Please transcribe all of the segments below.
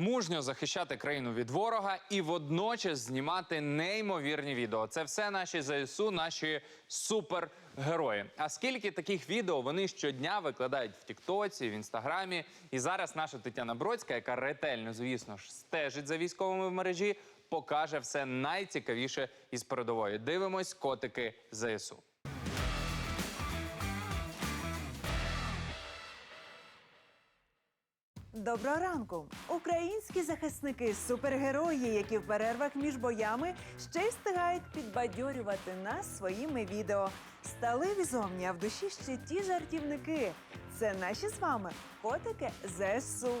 мужньо захищати країну від ворога і водночас знімати неймовірні відео. Це все наші ЗСУ, наші супергерої. А скільки таких відео вони щодня викладають в Тіктоці, в інстаграмі. І зараз наша Тетяна Бродська, яка ретельно, звісно ж, стежить за військовими в мережі, покаже все найцікавіше із передової. Дивимось котики ЗСУ. Доброго ранку! Українські захисники, супергерої, які в перервах між боями ще й встигають підбадьорювати нас своїми відео. Стали візомні, а в душі ще ті жартівники. Це наші з вами котики ЗСУ.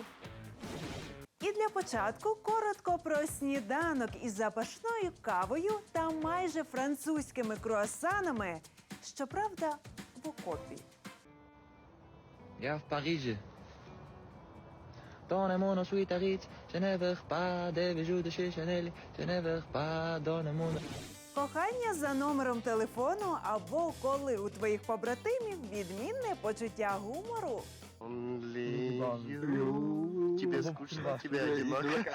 І для початку коротко про сніданок із запашною кавою та майже французькими круасанами. Щоправда, в окопі. Я в Парижі. Dans le monde ensuite arrive, je ne veux pas des bijoux de chez Chanel, je ne veux pas dans le monde. Кохання за номером телефону або коли у твоїх побратимів відмінне почуття гумору. Only you. Тебе скучно, тебе одиноко.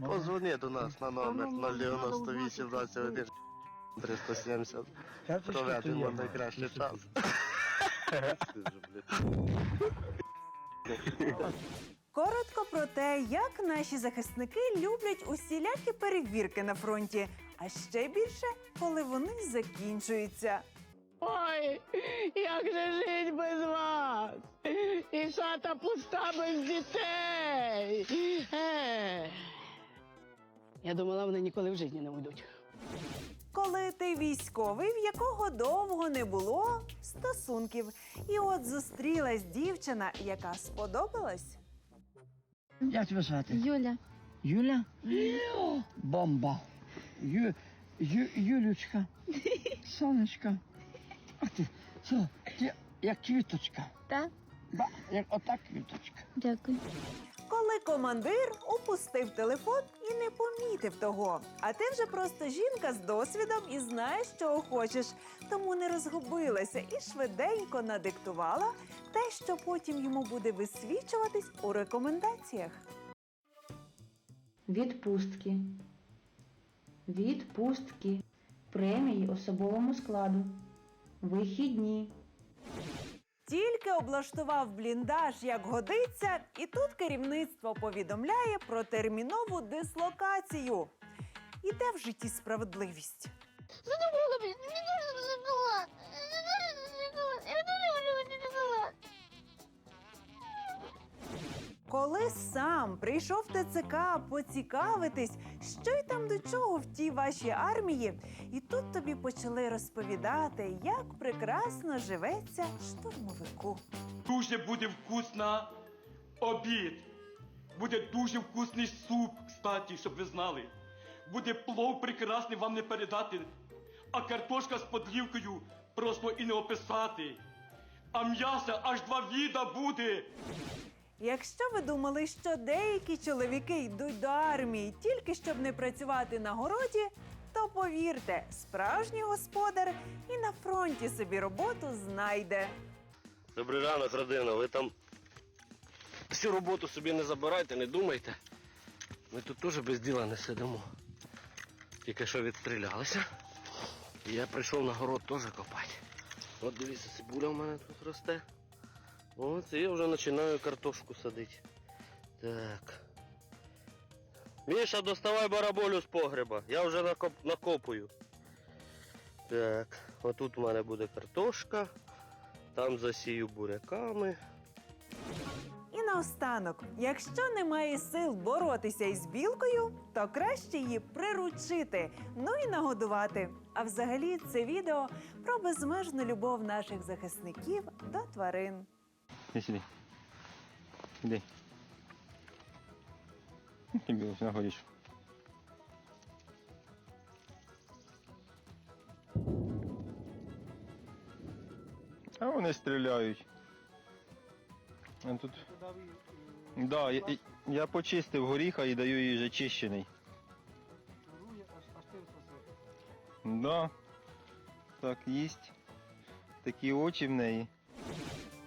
Позвони до нас на номер 098 21 370. Проведемо найкращий час. Коротко про те, як наші захисники люблять усілякі перевірки на фронті, а ще більше, коли вони закінчуються. Ой, як же жить без вас? І хата пуста без дітей. Ех. Я думала, вони ніколи в житті не уйдуть. Коли ти військовий, в якого довго не було стосунків, і от зустрілась дівчина, яка сподобалась. Як тебе звати? Юля, Юля? Бомба. Ю, Ю, Юлючка. Сонечко. А ти, що, ти як квіточка. так? Ба, як отак квіточка. Дякую. Командир упустив телефон і не помітив того. А ти вже просто жінка з досвідом і знаєш, чого хочеш, тому не розгубилася і швиденько надиктувала те, що потім йому буде висвічуватись у рекомендаціях. Відпустки. Відпустки. Премії особовому складу. Вихідні. Тільки облаштував бліндаж, як годиться, і тут керівництво повідомляє про термінову дислокацію. Іде в житті справедливість. Задумала, Коли сам прийшов ТЦК поцікавитись, що й там до чого в тій вашій армії, і тут тобі почали розповідати, як прекрасно живеться штурмовику. Дуже буде вкусно обід. Буде дуже вкусний суп, кстати, щоб ви знали. Буде плов прекрасний вам не передати. А картошка з подлівкою просто і не описати. А м'ясо аж два віда буде. Якщо ви думали, що деякі чоловіки йдуть до армії тільки щоб не працювати на городі, то повірте, справжній господар і на фронті собі роботу знайде. Добрий ранок, родина. Ви там всю роботу собі не забирайте, не думайте. Ми тут теж без діла не сидимо. Тільки що відстрілялися. Я прийшов на город теж копати. От дивіться, цибуля в мене тут росте. І я вже починаю картошку садити. Так. Міша, доставай бараболю з погреба. Я вже накоп... накопую. Так, отут у мене буде картошка. Там засію буряками. І наостанок, якщо немає сил боротися із білкою, то краще її приручити, ну і нагодувати. А взагалі це відео про безмежну любов наших захисників до тварин. Іди сюди. Іди. Тобі ось нагоріш. А вони стріляють. А тут. Да, я, я- почистив горіха і даю їй вже чищений. Да. Так, їсть. Такі очі в неї.